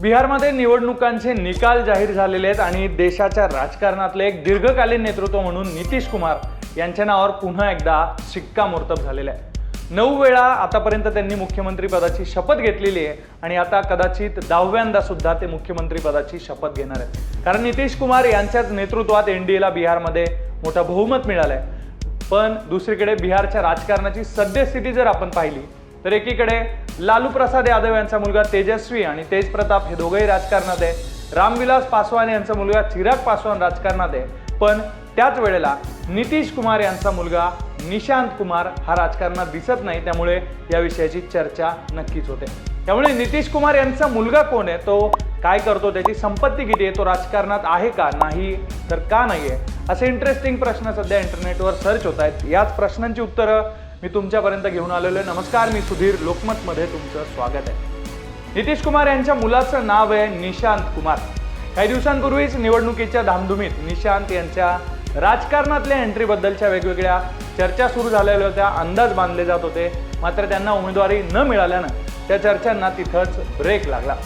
बिहारमध्ये निवडणुकांचे निकाल जाहीर झालेले आहेत आणि देशाच्या राजकारणातले एक दीर्घकालीन नेतृत्व म्हणून नितीश कुमार यांच्या नावावर पुन्हा एकदा शिक्कामोर्तब झालेला आहे. नऊ वेळा आतापर्यंत त्यांनी मुख्यमंत्री पदाची शपथ घेतलेली आहे आणि आता कदाचित दहाव्यांदा सुद्धा ते मुख्यमंत्री पदाची शपथ घेणार आहेत. कारण नितीश कुमार यांच्याच नेतृत्वात एला बिहारमध्ये मोठं बहुमत मिळालं आहे. पण दुसरीकडे बिहारच्या राजकारणाची सद्यस्थिती जर आपण पाहिली तर एकीकडे लालू प्रसाद यादव यांचा मुलगा तेजस्वी आणि तेज प्रताप हे दोघंही राजकारणात आहे. रामविलास पासवान यांचा मुलगा चिराग पासवान राजकारणात आहे. पण त्याच वेळेला नितीश कुमार यांचा मुलगा निशांत कुमार हा राजकारणात दिसत नाही. त्यामुळे या विषयाची चर्चा नक्कीच होते. त्यामुळे नितीश कुमार यांचा मुलगा कोण आहे? तो काय करतो? त्याची संपत्ती किती आहे? तो राजकारणात आहे का? नाही तर का नाही आहे असे इंटरेस्टिंग प्रश्न सध्या इंटरनेटवर सर्च होत आहेत. याच प्रश्नांची उत्तरं मी तुमच्यापर्यंत घेऊन आलेलो आहे. नमस्कार मी सुधीर लोकमतमध्ये तुमचं स्वागत आहे. नितीश कुमार यांच्या मुलाचं नाव आहे निशांत कुमार. काही दिवसांपूर्वीच निवडणुकीच्या धामधुमीत निशांत यांच्या राजकारणातल्या एंट्रीबद्दलच्या वेगवेगळ्या चर्चा सुरू झालेल्या होत्या. अंदाज बांधले जात होते. मात्र त्यांना उमेदवारी न मिळाल्यानं त्या चर्चांना तिथंच ब्रेक लागला.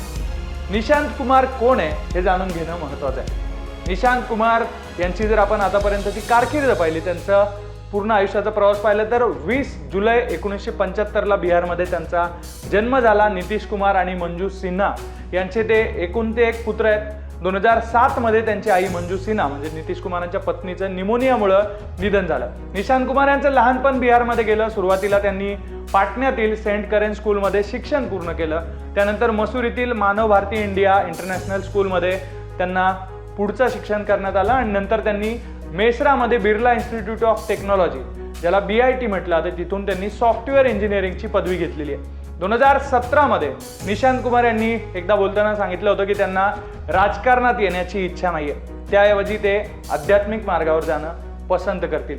निशांत कुमार कोण आहे हे जाणून घेणं महत्त्वाचं आहे. निशांत कुमार यांची जर आपण आतापर्यंतची कारकीर्द पाहिली त्यांचं पूर्ण आयुष्याचा प्रवास पाहिला तर वीस जुलै एकोणीसशे पंच्याहत्तरला बिहारमध्ये त्यांचा जन्म झाला नितीश कुमार आणि मंजू सिन्हा. यांचे ते एकूण ते एक पुत्र आहेत. दोन हजार सातमध्ये त्यांची आई मंजू सिन्हा म्हणजे नितीश कुमारांच्या पत्नीचं निमोनियामुळं निधन झालं. निशांत कुमार यांचं लहानपण बिहारमध्ये गेलं. सुरुवातीला त्यांनी पाटण्यातील सेंट करेन स्कूलमध्ये शिक्षण पूर्ण केलं. त्यानंतर मसुरीतील मानव भारती इंडिया इंटरनॅशनल स्कूलमध्ये त्यांना पुढचं शिक्षण करण्यात आलं आणि नंतर त्यांनी मेसरामध्ये बिर्ला इन्स्टिट्यूट ऑफ टेक्नॉलॉजी ज्याला बी आय टी म्हटलं तर तिथून त्यांनी सॉफ्टवेअर इंजिनिअरिंगची पदवी घेतलेली आहे. दोन हजार सतरामध्ये निशांत कुमार यांनी एकदा बोलताना सांगितलं होतं की त्यांना राजकारणात येण्याची इच्छा नाही आहे त्याऐवजी ते आध्यात्मिक मार्गावर जाणं पसंत करतील.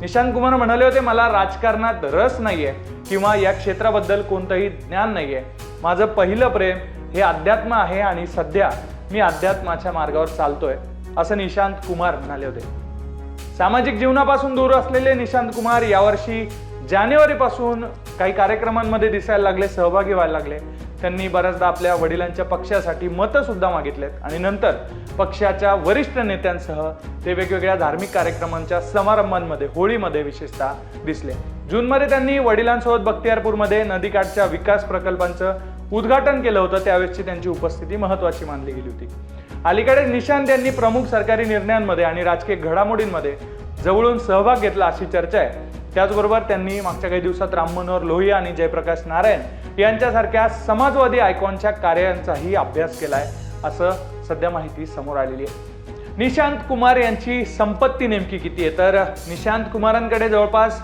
निशांत कुमार म्हणाले होते मला राजकारणात रस नाही आहे किंवा या क्षेत्राबद्दल कोणतंही ज्ञान नाही आहे माझं पहिलं प्रेम हे अध्यात्म आहे आणि सध्या मी अध्यात्माच्या मार्गावर चालतोय असं निशांत कुमार म्हणाले होते. सामाजिक जीवनापासून दूर असलेले निशांत कुमार यावर्षी जानेवारीपासून काही कार्यक्रमांमध्ये दिसायला लागले सहभागी व्हायला लागले. त्यांनी बऱ्याचदा आपल्या वडिलांच्या पक्षासाठी मतं सुद्धा मागितलेत आणि नंतर पक्षाच्या वरिष्ठ नेत्यांसह ते वेगवेगळ्या धार्मिक कार्यक्रमांच्या समारंभांमध्ये होळीमध्ये विशेषतः दिसले. जूनमध्ये त्यांनी वडिलांसोबत बख्तियारपूरमध्ये नदीकाठच्या विकास प्रकल्पांचं उद्घाटन केलं होतं त्यावेळेसची त्यांची उपस्थिती महत्त्वाची मानली गेली होती. अलीकडे निशांत यांनी प्रमुख सरकारी निर्णयांमध्ये आणि राजकीय घडामोडींमध्ये जवळून सहभाग घेतला अशी चर्चा आहे. त्याचबरोबर त्यांनी मागच्या काही दिवसात राम मनोहर लोहिया आणि जयप्रकाश नारायण यांच्यासारख्या समाजवादी आयकॉनच्या कार्यांचाही अभ्यास केलाय असं सध्या माहिती समोर आलेली आहे. निशांत कुमार यांची संपत्ती नेमकी किती आहे? तर निशांत कुमारांकडे जवळपास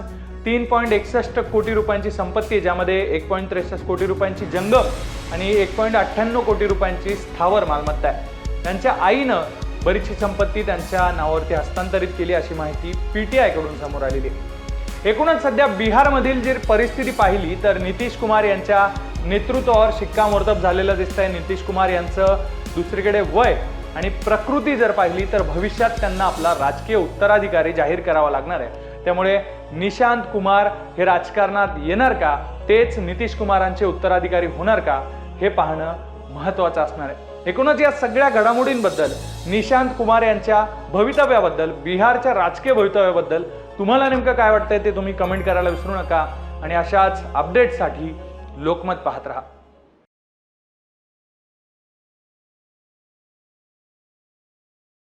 तीन पॉईंट एकसष्ट कोटी रुपयांची संपत्ती आहे ज्यामध्ये एक पॉईंट त्रेसष्ट कोटी रुपयांची जंगम आणि एक पॉईंट अठ्ठ्याण्णव कोटी रुपयांची स्थावर मालमत्ता आहे. त्यांच्या आईनं बरीचशी संपत्ती त्यांच्या नावावरती हस्तांतरित केली अशी माहिती पी टी आयकडून समोर आलेली आहे. एकूणच सध्या बिहारमधील जी परिस्थिती पाहिली तर नितीश कुमार यांच्या नेतृत्वावर शिक्कामोर्तब झालेलं दिसतंय. नितीश कुमार यांचं दुसरीकडे वय आणि प्रकृती जर पाहिली तर भविष्यात त्यांना आपला राजकीय उत्तराधिकारी जाहीर करावा लागणार आहे. त्यामुळे निशांत कुमार हे राजकारणात येणार का? तेच नितीश कुमारांचे उत्तराधिकारी होणार का? हे पाहणं महत्त्वाचं असणार आहे. एकूणच या सगळ्या घडामोडींबद्दल निशांत कुमार यांच्या भवितव्याबद्दल बिहारच्या राजकीय भवितव्याबद्दल तुम्हाला नेमकं काय वाटतंय ते तुम्ही कमेंट करायला विसरू नका. आणि अशाच अपडेटसाठी लोकमत पाहत राहा.